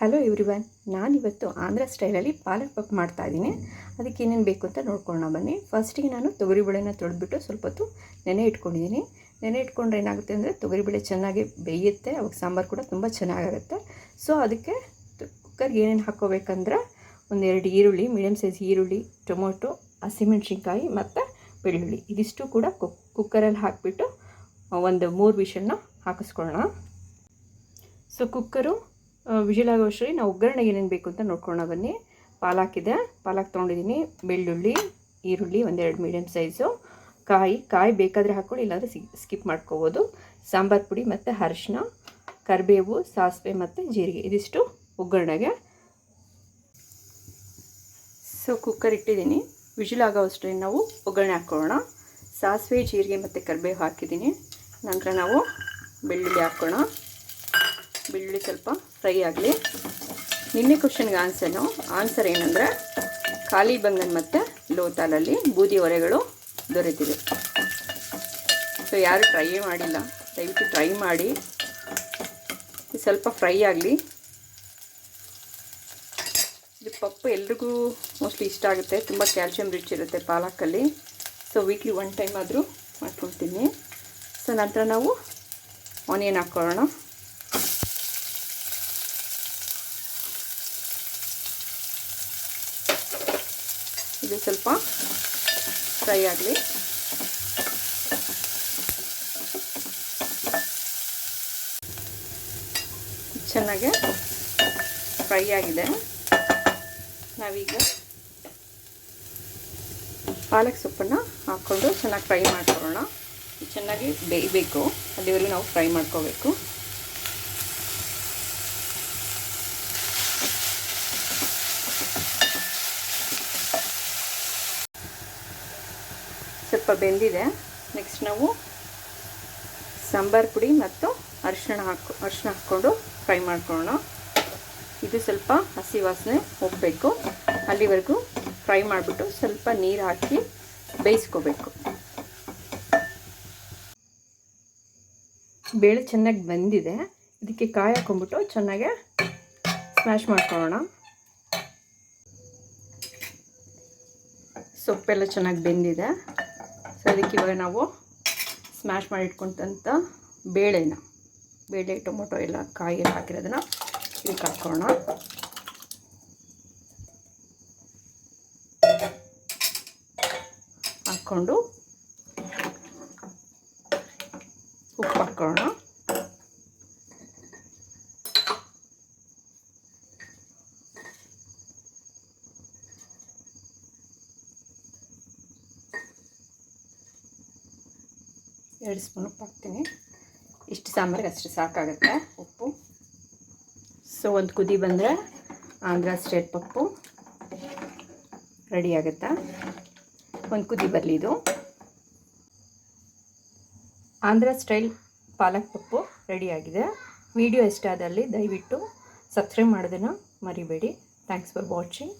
Hello everyone ನಾನಿವತ್ತು ಆಂಧ್ರ ಸ್ಟೈಲಲ್ಲಿ ಪಾಲಕ್ ಪಕ್ ಮಾಡ್ತಾ ಇದ್ದೀನಿ. ಅದಕ್ಕೆ ಏನೇನು ಬೇಕು ಅಂತ ನೋಡ್ಕೊಳ್ಳೋಣ ಬನ್ನಿ. ಫಸ್ಟಿಗೆ ನಾನು ತೊಗರಿಬೇಳೆನ ತೊಳೆದ್ಬಿಟ್ಟು ಸ್ವಲ್ಪ ಹೊತ್ತು ನೆನೆ ಇಟ್ಕೊಂಡಿದ್ದೀನಿ. ನೆನೆ ಇಟ್ಕೊಂಡ್ರೆ ಏನಾಗುತ್ತೆ ಅಂದರೆ ತೊಗರಿಬೇಳೆ ಚೆನ್ನಾಗಿ ಬೇಯುತ್ತೆ, ಅವಾಗ ಸಾಂಬಾರು ಕೂಡ ತುಂಬ ಚೆನ್ನಾಗಾಗುತ್ತೆ. ಸೊ ಅದಕ್ಕೆ ಕುಕ್ಕರ್ಗೆ ಏನೇನು ಹಾಕ್ಕೋಬೇಕಂದ್ರೆ ಒಂದೆರಡು ಈರುಳ್ಳಿ ಮೀಡಿಯಮ್ ಸೈಜ್ ಈರುಳ್ಳಿ, ಟೊಮೊಟೊ, ಹಸಿಮೆಣ್ಸಿನ್ಕಾಯಿ ಮತ್ತು ಬೆಳ್ಳುಳ್ಳಿ. ಇದಿಷ್ಟು ಕೂಡ ಕುಕ್ ಕುಕ್ಕರಲ್ಲಿ ಹಾಕಿಬಿಟ್ಟು ಒಂದು ಮೂರು ವಿಷಲ್ನ ಹಾಕಿಸ್ಕೊಳ್ಳೋಣ. ಸೊ ಕುಕ್ಕರು ವಿಜಿಲ್ ಆಗೋಷ್ಟರಲ್ಲಿ ನಾವು ಒಗ್ಗರಣೆಗೆ ಏನೇನು ಬೇಕು ಅಂತ ನೋಡ್ಕೊಳ್ಳೋಣ ಬನ್ನಿ. ಪಾಲಾಕಿದೆ. ಪಾಲಾಕ್ ತೊಗೊಂಡಿದ್ದೀನಿ. ಬೆಳ್ಳುಳ್ಳಿ, ಈರುಳ್ಳಿ ಒಂದೆರಡು ಮೀಡಿಯಮ್ ಸೈಜು ಕಾಯಿ ಕಾಯಿ ಬೇಕಾದರೆ ಹಾಕ್ಕೊಳ್ಳಿ, ಇಲ್ಲಾಂದರೆ ಸ್ಕಿಪ್ ಮಾಡ್ಕೋಬೋದು. ಸಾಂಬಾರು ಪುಡಿ ಮತ್ತು ಅರಿಶಿನ, ಕರಿಬೇವು, ಸಾಸಿವೆ ಮತ್ತು ಜೀರಿಗೆ. ಇದಿಷ್ಟು ಒಗ್ಗರಣೆಗೆ. ಸೊ ಕುಕ್ಕರ್ ಇಟ್ಟಿದ್ದೀನಿ. ವಿಜಿಲ್ ಆಗೋ ಅಷ್ಟರಲ್ಲಿ ನಾವು ಒಗ್ಗರಣೆ ಹಾಕ್ಕೊಳ್ಳೋಣ. ಸಾಸಿವೆ, ಜೀರಿಗೆ ಮತ್ತು ಕರಿಬೇವು ಹಾಕಿದ್ದೀನಿ. ನಂತರ ನಾವು ಬೆಳ್ಳುಳ್ಳಿ ಹಾಕ್ಕೋಣ ಬೆಳ್ಳುಳ್ಳಿ ಸ್ವಲ್ಪ ಫ್ರೈ ಆಗಲಿ. ನಿನ್ನೆ ಕ್ವಶನ್ಗೆ ಆನ್ಸರ್ನು ಆನ್ಸರ್ ಏನಂದರೆ ಖಾಲಿ ಬಂಗನ್ ಮತ್ತು ಲೋತಾಲಲ್ಲಿ ಬೂದಿ ಒರೆಗಳು ದೊರೆತಿವೆ. ಸೊ ಯಾರು ಟ್ರೈ ಮಾಡಿಲ್ಲ, ದಯವಿಟ್ಟು ಟ್ರೈ ಮಾಡಿ. ಸ್ವಲ್ಪ ಫ್ರೈ ಆಗಲಿ. ಇದು ಪಪ್ಪು ಎಲ್ರಿಗೂ ಮೋಸ್ಟ್ಲಿ ಇಷ್ಟ ಆಗುತ್ತೆ, ತುಂಬ ಕ್ಯಾಲ್ಶಿಯಂ ರಿಚ್ ಇರುತ್ತೆ ಪಾಲಕಲ್ಲಿ. ಸೊ ವೀಕ್ಲಿ ಒನ್ ಟೈಮ್ ಆದರೂ ಮಾಡ್ಕೊಳ್ತೀನಿ. ಸೊ ನಂತರ ನಾವು ಆನಿಯನ್ ಹಾಕ್ಕೊಳ್ಳೋಣ. ಇದು ಸ್ವಲ್ಪ ಫ್ರೈ ಆಗಲಿ. ಚೆನ್ನಾಗೆ ಫ್ರೈ ಆಗಿದೆ. ನಾವೀಗ ಪಾಲಕ್ ಸೊಪ್ಪನ್ನು ಹಾಕ್ಕೊಂಡು ಚೆನ್ನಾಗಿ ಫ್ರೈ ಮಾಡ್ಕೊಳ್ಳೋಣ. ಚೆನ್ನಾಗಿ ಬೇಯಬೇಕು. ಅಲ್ಲಿವರೆಗೂ ನಾವು ಫ್ರೈ ಮಾಡ್ಕೋಬೇಕು. ಸ್ವಲ್ಪ ಬೆಂದಿದೆ. ನೆಕ್ಸ್ಟ್ ನಾವು ಸಾಂಬಾರು ಪುಡಿ ಮತ್ತು ಅರಿಶಿಣ ಹಾಕೊ, ಅರಿಶಿಣ ಹಾಕ್ಕೊಂಡು ಫ್ರೈ ಮಾಡ್ಕೊಳ್ಳೋಣ. ಇದು ಸ್ವಲ್ಪ ಹಸಿ ವಾಸನೆ ಹೋಗಬೇಕು. ಅಲ್ಲಿವರೆಗೂ ಫ್ರೈ ಮಾಡಿಬಿಟ್ಟು ಸ್ವಲ್ಪ ನೀರು ಹಾಕಿ ಬೇಯಿಸ್ಕೋಬೇಕು. ಬೇಳೆ ಚೆನ್ನಾಗಿ ಬಂದಿದೆ. ಇದಕ್ಕೆ ಕಾಯಿ ಹಾಕೊಂಡ್ಬಿಟ್ಟು ಚೆನ್ನಾಗೆ ಸ್ಮ್ಯಾಶ್ ಮಾಡ್ಕೊಳ್ಳೋಣ. ಸೊಪ್ಪೆಲ್ಲ ಚೆನ್ನಾಗಿ ಬೆಂದಿದೆ. ಸೊ ಅದಕ್ಕೆ ಇವಾಗ ನಾವು ಸ್ಮ್ಯಾಶ್ ಮಾಡಿ ಇಟ್ಕೊಂಡಂಥ ಬೇಳೆನ, ಬೇಳೆ, ಟೊಮೊಟೊ ಎಲ್ಲ ಕಾಯಿ ಎಲ್ಲ ಹಾಕಿರೋದನ್ನ ಇದಕ್ಕೆ ಹಾಕೋಣ. ಹಾಕ್ಕೊಂಡು ಉಪ್ಪು ಹಾಕ್ಕೊಳ್ಳೋಣ ಎರಡು ಸ್ಪೂನ್ ಉಪ್ಪು ಹಾಕ್ತೀನಿ. ಇಷ್ಟು ಸಾಂಬಾರಿಗೆ ಅಷ್ಟು ಸಾಕಾಗುತ್ತೆ ಉಪ್ಪು. ಸೊ ಒಂದು ಕುದಿ ಬಂದರೆ ಆಂಧ್ರ ಸ್ಟೇಟ್ ಪಪ್ಪು ರೆಡಿ ಆಗುತ್ತಾ? ಒಂದು ಕುದಿ ಬರಲಿ ಇದು. ಆಂಧ್ರ ಸ್ಟೈಲ್ ಪಾಲಕ್ ಪಪ್ಪು ರೆಡಿಯಾಗಿದೆ ವಿಡಿಯೋ ಇಷ್ಟ ಆದಲ್ಲಿ ದಯವಿಟ್ಟು ಸಬ್ಸ್ಕ್ರೈಬ್ ಮಾಡೋದನ್ನು ಮರಿಬೇಡಿ. Thanks for watching